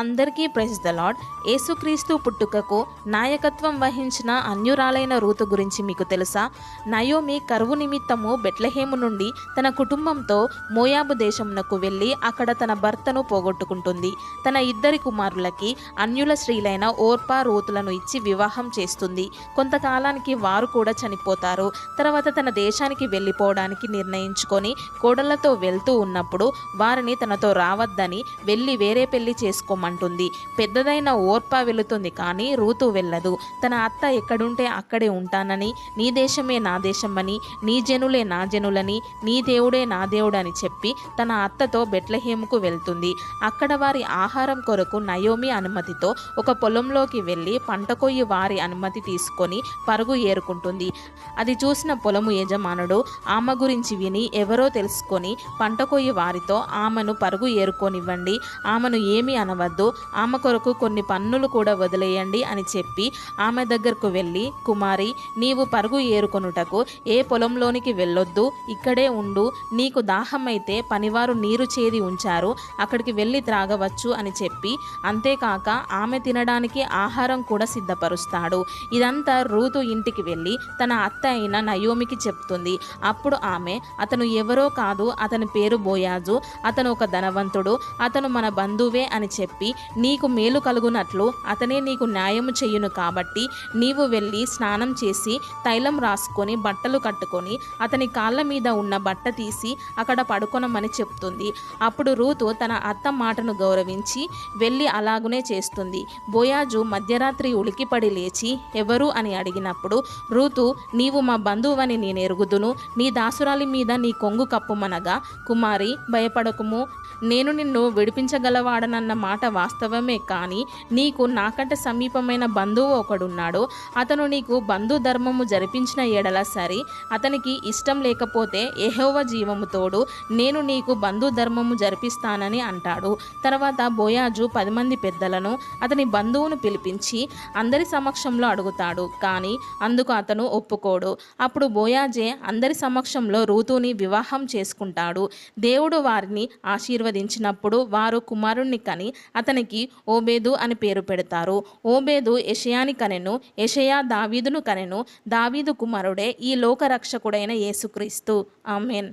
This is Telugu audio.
అందరికీ ప్రైజ్ ద లాడ్ యేసుక్రీస్తు పుట్టుకకు నాయకత్వం వహించిన అన్యురాలైన రూతు గురించి మీకు తెలుసా? నయోమి కరువు నిమిత్తము బెట్లహేము నుండి తన కుటుంబంతో మోయాబు దేశమునకు వెళ్ళి అక్కడ తన భర్తను పోగొట్టుకుంటుంది. తన ఇద్దరి కుమారులకి అన్యుల స్త్రీలైన ఓర్పా రూతులను ఇచ్చి వివాహం చేస్తుంది. కొంతకాలానికి వారు కూడా చనిపోతారు. తర్వాత తన దేశానికి వెళ్ళిపోవడానికి నిర్ణయించుకొని కోడళ్ళతో వెళ్తూ ఉన్నప్పుడు వారిని తనతో రావద్దని వెళ్ళి వేరే పెళ్ళి రమ్మంటుంది. పెద్దదైన ఓర్ప వెళుతుంది కానీ రూతు వెళ్ళదు. తన అత్త ఎక్కడుంటే అక్కడే ఉంటానని నీ దేశమే నా దేశమని నీ జనులే నా జనులని నీ దేవుడే నా దేవుడని చెప్పి తన అత్తతో బెట్లహేముకు వెళ్తుంది. అక్కడ వారి ఆహారం కొరకు నయోమి అనుమతితో ఒక పొలంలోకి వెళ్ళి పంట కొయ్యి వారి అనుమతి తీసుకొని పరుగు ఏరుకుంటుంది. అది చూసిన పొలము యజమానుడు ఆమె గురించి విని ఎవరో తెలుసుకొని పంట కొయ్యి వారితో ఆమెను పరుగు ఏరుకోనివ్వండి ఆమెను ఏమీ అనవద్దు ఆమె కొరకు కొన్ని పన్నులు కూడా వదిలేయండి అని చెప్పి ఆమె దగ్గరకు వెళ్ళి కుమారి నీవు పరుగు ఏరుకొనుటకు ఏ పొలంలోనికి వెళ్ళొద్దు. ఇక్కడే ఉండు. నీకు దాహమైతే పనివారు నీరు చేది ఉంచారు. అక్కడికి వెళ్ళి త్రాగవచ్చు అని చెప్పి అంతేకాక ఆమె తినడానికి ఆహారం కూడా సిద్ధపరుస్తాడు. ఇదంతా రూతు ఇంటికి వెళ్ళి తన అత్త అయిన నయోమికి చెప్తుంది. అప్పుడు ఆమె అతను ఎవరో కాదు. అతని పేరు బోయాజు. అతను ఒక ధనవంతుడు. అతను మన బంధువే అని చెప్పి నీకు మేలు కలుగునట్లు అతనే నీకు న్యాయము చెయ్యును కాబట్టి నీవు వెళ్ళి స్నానం చేసి తైలం రాసుకొని బట్టలు కట్టుకొని అతని కాళ్ళ మీద ఉన్న బట్ట తీసి అక్కడ పడుకొనమని చెప్తుంది. అప్పుడు రూతు తన అత్త మాటను గౌరవించి వెళ్ళి అలాగునే చేస్తుంది. బోయాజు మధ్యరాత్రి ఉలికిపడి లేచి ఎవరు? అని అడిగినప్పుడు రూతు నీవు మా బంధువని నేను ఎరుగుదును నీ దాసురాలి మీద నీ కొంగు కప్పుమనగా కుమారి భయపడకుము. నేను నిన్ను విడిపించగలవాడనన్న మాట వాస్తవమే కానీ నీకు నాకంటే సమీపమైన బంధువు ఒకడున్నాడు. అతను నీకు బంధు ధర్మము జరిపించిన ఎడల సరి అతనికి ఇష్టం లేకపోతే ఎహోవ జీవము తోడు నేను నీకు బంధు ధర్మము జరిపిస్తానని అంటాడు. తర్వాత బోయాజు పది మంది పెద్దలను అతని బంధువును పిలిపించి అందరి సమక్షంలో అడుగుతాడు. కానీ అందుకు అతను ఒప్పుకోడు. అప్పుడు బోయాజే అందరి సమక్షంలో రూతుని వివాహం చేసుకుంటాడు. దేవుడు వారిని ఆశీర్వదించినప్పుడు వారు కుమారుణ్ణి కని అతనికి ఓబేదు అని పేరు పెడతారు. ఓబేదు యషయాని కనెను యషయా దావీదును కనెను దావీదు కుమారుడే ఈ లోకరక్షకుడైన యేసుక్రీస్తు. ఆమెన్.